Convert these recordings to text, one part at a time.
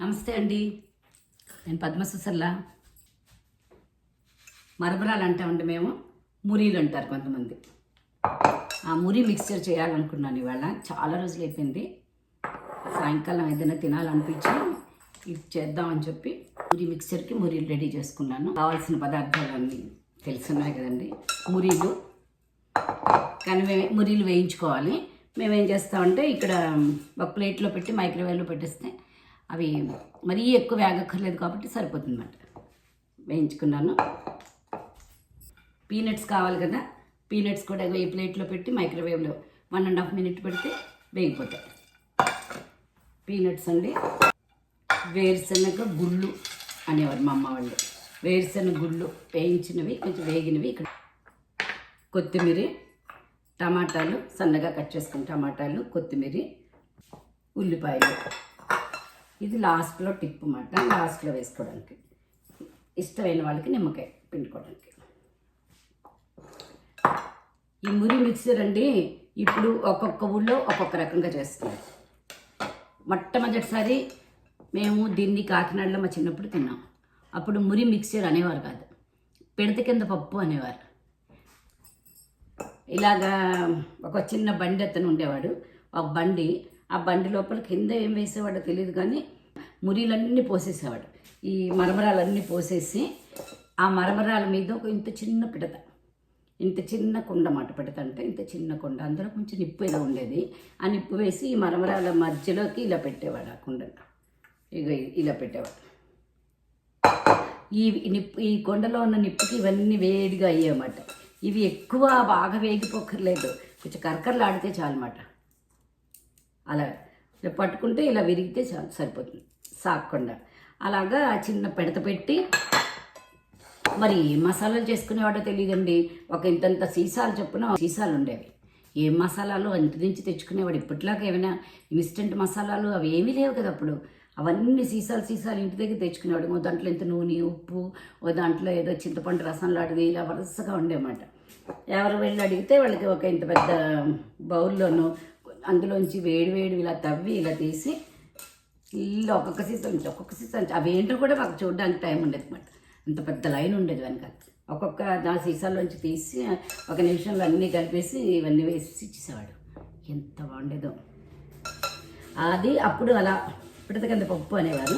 నమస్తే అండి. నేను పద్మ సుసల్లా మరమరాలు అంటామండి మేము. మురీలు అంటారు కొంతమంది. ఆ మురి మిక్స్చర్ చేయాలనుకున్నాను ఇవాళ. చాలా రోజులు అయిపోయింది. సాయంకాలం ఏదైనా తినాలనిపించి ఇది చేద్దామని చెప్పి మురి మిక్స్చర్కి మురీలు రెడీ చేసుకున్నాను. కావాల్సిన పదార్థాలన్నీ తెలుసున్నాయి కదండి. మురీలు. కానీ మేము మురీలు వేయించుకోవాలి. మేమేం చేస్తామంటే ఇక్కడ ఒక ప్లేట్లో పెట్టి మైక్రోవేవ్లో పెట్టేస్తే అవి మరీ ఎక్కువ వేగక్కర్లేదు కాబట్టి సరిపోతుంది అన్నమాట వేయించుకున్నాను. పీనట్స్ కావాలి కదా పీనట్స్ కూడా ఈ ప్లేట్లో పెట్టి మైక్రోవేవ్లో వన్ అండ్ హాఫ్ మినిట్ పెడితే వేగిపోతాయి. పీనట్స్ అండి వేరుశనగ గుళ్ళు అనేవారు మా అమ్మ వాళ్ళు. వేరుశనగ గుళ్ళు వేయించినవి కొంచెం వేగినవి ఇక్కడ. కొత్తిమీర టమాటాలు సన్నగా కట్ చేసుకున్న టమాటాలు కొత్తిమీర ఉల్లిపాయలు. ఇది లాస్ట్లో టిప్ అన్నమాట. లాస్ట్లో వేసుకోవడానికి. ఇష్టమైన వాళ్ళకి నిమ్మకాయ పిండుకోవడానికి. ఈ మురి మిక్సర్ అండి ఇప్పుడు ఒక్కొక్క ఊళ్ళో ఒక్కొక్క రకంగా చేస్తున్నారు. మొట్టమొదటిసారి మేము దీన్ని కాకినాడలో మా చిన్నప్పుడు తిన్నాం. అప్పుడు మురి మిక్సర్ అనేవారు కాదు. పిడత కింద పప్పు అనేవారు. ఇలాగా ఒక చిన్న బండి అతను ఉండేవాడు. ఒక బండి ఆ బండి లోపల కింద ఏం వేసేవాడో తెలియదు కానీ మురీలన్నీ పోసేసేవాడు. ఈ మరమరాలన్నీ పోసేసి ఆ మరమరాల మీద ఒక ఇంత చిన్న పిడత ఇంత చిన్న కుండ మాట పిడత అంటే ఇంత చిన్న కుండ. అందులో కొంచెం నిప్పు ఏదో ఉండేది. ఆ నిప్పు వేసి ఈ మరమరాల మధ్యలోకి ఇలా పెట్టేవాడు ఆ కుండను. ఇక ఇలా పెట్టేవాడు. ఈ నిప్పు ఈ కొండలో ఉన్న నిప్పుకి ఇవన్నీ వేడిగా అయ్యాయన్నమాట. ఇవి ఎక్కువ బాగా వేగిపోకర్లేదు కొంచెం కరకరలాడితే చాలన్నమాట. అలా పట్టుకుంటే ఇలా విరిగితే చాలు సరిపోతుంది. సాగకుండా అలాగా చిన్న పెడత పెట్టి మరి ఏ మసాలాలు చేసుకునేవాడో తెలియదండి. ఒక ఇంతంత సీసాలు చొప్పున సీసాలు ఉండేవి. ఏ మసాలాలు అంత నుంచి తెచ్చుకునేవాడు ఇప్పట్లాగా ఏమైనా ఇన్స్టెంట్ మసాలాలు అవి ఏమీ లేవు కదా అప్పుడు. అవన్నీ సీసాలు సీసాలు ఇంటి దగ్గర తెచ్చుకునేవాడు. ఓ దాంట్లో ఇంత నూనె ఉప్పు ఓ దాంట్లో ఏదో చింతపండు రసం లాంటిది ఇలా వరుసగా ఉండేమాట. ఎవరు వెళ్ళి అడిగితే వాళ్ళకి ఒక ఇంత పెద్ద బౌల్లోనూ అందులోంచి వేడి వేడి ఇలా తవ్వి ఇలా తీసి ఇల్లు ఒక్కొక్క సీసా నుంచి ఒక్కొక్క సీసా నుంచి అవి ఏంటో కూడా మాకు చూడడానికి టైం ఉండేది అనమాట అంత పెద్ద లైన్ ఉండేది వెనక ఒక్కొక్క నా సీసాల్లోంచి తీసి ఒక నిమిషంలో అన్నీ కలిపేసి ఇవన్నీ వేసి ఇచ్చేసేవాడు. ఎంత బాగుండేదో. అది అప్పుడు అలా పిడత కింద పప్పు అనేవారు.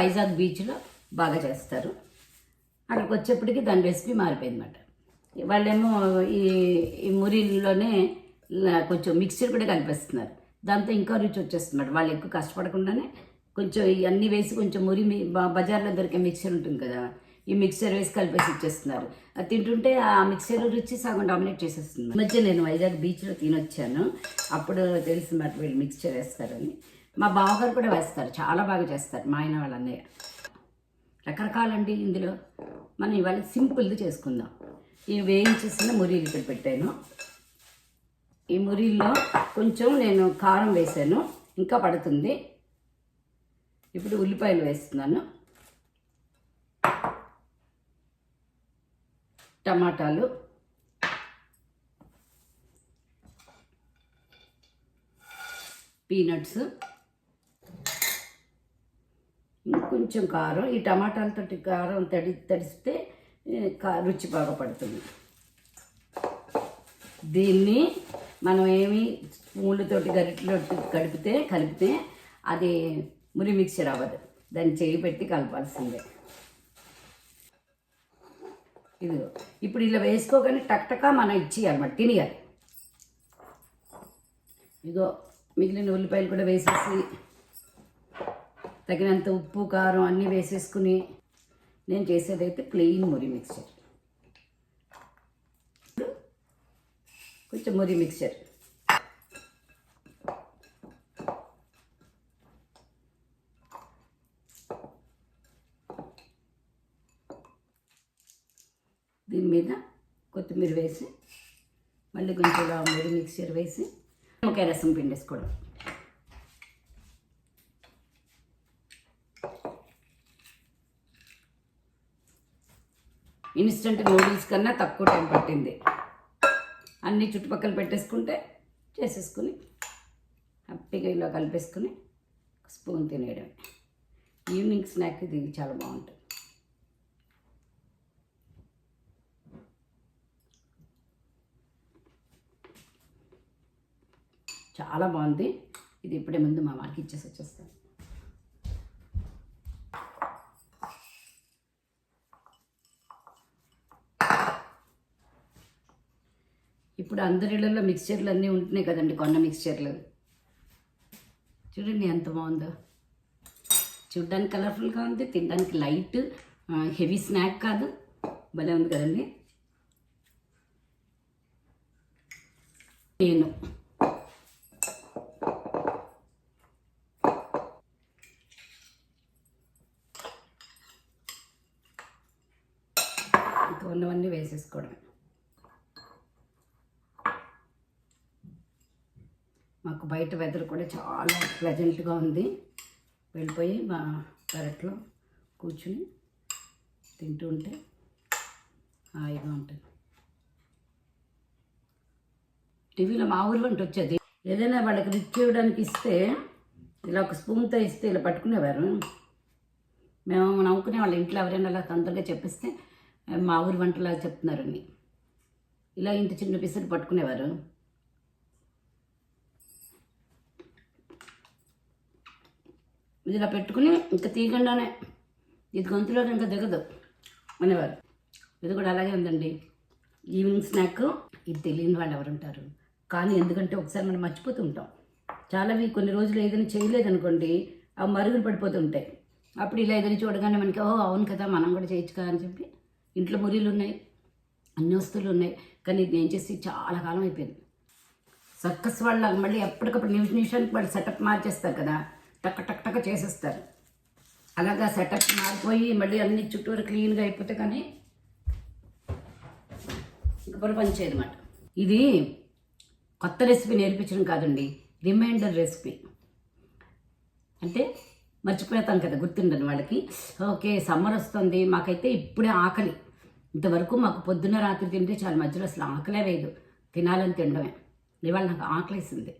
వైజాగ్ బీచ్లో బాగా చేస్తారు. అక్కడికి వచ్చేప్పటికి దాని రెసిపీ మారిపోయింది అనమాట వాళ్ళేమో ఈ ఈ మురిలోనే కొంచెం మిక్చర్ కూడా కలిపేస్తున్నారు. దాంతో ఇంకా రుచి వచ్చేస్తున్నమాట వాళ్ళు ఎక్కువ కష్టపడకుండానే కొంచెం ఇవన్నీ వేసి కొంచెం మురి బజార్లో దొరికే మిక్చర్ ఉంటుంది కదా ఈ మిక్చర్ వేసి కలిపేసి ఇచ్చేస్తున్నారు. అది తింటుంటే ఆ మిక్చర్ రుచి సగం డామినేట్ చేసేస్తుంది. ఈ మధ్య నేను వైజాగ్ బీచ్లో తినొచ్చాను. అప్పుడు తెలిసింది వీళ్ళు మిక్చర్ వేస్తారని. మా బావగారు కూడా వేస్తారు. చాలా బాగా చేస్తారు. మా ఆయన వాళ్ళ అన్నయ్య. రకరకాలండి ఇందులో. మనం ఇవాళ సింపుల్ది చేసుకుందాం. ఇవి వేయించేసిన మురీలు ఇక్కడ పెట్టాను. ఈ మురీల్లో కొంచెం నేను కారం వేసాను. ఇంకా పడుతుంది. ఇప్పుడు ఉల్లిపాయలు వేస్తున్నాను. టమాటాలు. పీనట్స్. కొంచెం కారం. ఈ టమాటాలతోటి కారం తడి తడిస్తే రుచి బాగా పడుతుంది. దీన్ని మనం ఏమి స్పూన్లతోటి గరిటలో కలిపితే కలిపితే అది మురి మిక్చర్ అవ్వదు దాన్ని చేయి పెట్టి కలపాల్సిందే. ఇదిగో. ఇప్పుడు ఇలా వేసుకోగానే టక్టకా మనం ఇచ్చేయాలన్నమాట తినేయాలి. ఇదిగో మిగిలిన ఉల్లిపాయలు కూడా వేసేసి తగినంత ఉప్పు కారం అన్నీ వేసేసుకుని నేను చేసేదైతే ప్లెయిన్ మురి మిక్చర్ కొంచెం మురి మిక్చర్. దీని మీద కొత్తిమీర వేసి మళ్ళీ కొంచెం ఇలా మురి మిక్చర్ వేసి నిమ్మకాయ రసం పిండేసుకోవడం. ఇన్స్టంట్ నూడిల్స్ కన్నా తక్కువ టైం పట్టింది. అన్నీ చుట్టుపక్కల పెట్టేసుకుంటే చేసేసుకుని హ్యాపీగా ఇలా కలిపేసుకుని స్పూన్ తినేయడం ఈవినింగ్ స్నాక్ ఇది చాలా బాగుంటుంది. చాలా బాగుంది. ఇది ఇప్పుడే ముందు మా వారికి ఇచ్చేసి వచ్చేస్తాను. ఇప్పుడు అందరి ఇళ్ళల్లో మిక్స్చర్లు అన్నీ ఉంటున్నాయి కదండి కొన్న మిక్స్చర్లు చూడండి ఎంత బాగుందో. చూడ్డానికి కలర్ఫుల్గా ఉంది తినడానికి లైట్ హెవీ స్నాక్ కాదు. భలే ఉంది కదండి. నేను. ఇంకా ఉన్నవన్నీ వేసేసుకోవడమే మాకు బయట వెదర్ కూడా చాలా ప్లెజెంట్గా ఉంది. వెళ్ళిపోయి మా పెరట్లో కూర్చుని తింటూ ఉంటే హాయిగా ఉంటుంది. టీవీలో మా ఊరి వంట వచ్చేది. ఏదైనా వాళ్ళకి రిచ్ ఇవ్వడానికి ఇస్తే ఇలా ఒక స్పూన్తో ఇస్తే ఇలా పట్టుకునేవారు. మేము నవ్వుకునే వాళ్ళ ఇంట్లో ఎవరైనా అలా తొందరగా చెప్పిస్తే మా ఊరి వంటలా చెప్తున్నారని ఇలా ఇంత చిన్న పిసరు పట్టుకునేవారు. ఇదిలా పెట్టుకుని ఇంకా తీయకుండానే ఇది గొంతులో ఇంకా దిగదు అనేవారు. ఇది కూడా అలాగే ఉందండి. ఈవినింగ్ స్నాక్ ఇది తెలియని వాళ్ళు ఎవరు ఉంటారు కానీ ఎందుకంటే ఒకసారి మనం మర్చిపోతూ ఉంటాం చాలా కొన్ని రోజులు ఏదైనా చేయలేదనుకోండి అవి మరుగులు పడిపోతుంటాయి. అప్పుడు ఇలా ఏదైనా చూడగానే మనకి ఓ అవును కదా మనం కూడా చేయొచ్చు కదా అని చెప్పి ఇంట్లో మురీలు ఉన్నాయి అన్ని వస్తువులు ఉన్నాయి. కానీ ఇది నేను చేసి చాలా కాలం అయిపోయింది. సర్కస్ వాళ్ళ మళ్ళీ ఎప్పటికప్పుడు నిమిష నిమిషానికి వాళ్ళు సెటప్ మార్చేస్తారు కదా. టక్ టక్ టక్ చేసేస్తారు. అలాగా సెటప్ మారిపోయి మళ్ళీ అన్ని చుట్టూరు క్లీన్గా అయిపోతే కానీ ఇంకా పనిచేయదన్నమాట అనమాట ఇది కొత్త రెసిపీ నేర్పించడం కాదండి రిమైండర్ రెసిపీ. అంటే మర్చిపోతాం కదా గుర్తుండను వాళ్ళకి. ఓకే సమ్మర్ వస్తుంది మాకైతే ఇప్పుడే ఆకలి. ఇంతవరకు మాకు పొద్దున్న రాత్రి తింటే చాలా మధ్యలో అసలు ఆకలే వేయదు తినాలని తినడమే. ఇవాళ నాకు ఆకలేసింది.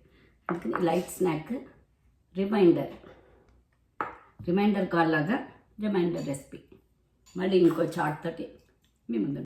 అందుకని light snack reminder reminder call లాగా రిమైండర్ రెసిపీ మళ్ళీ ఇంకో చాట్ తోటి మీ ముందు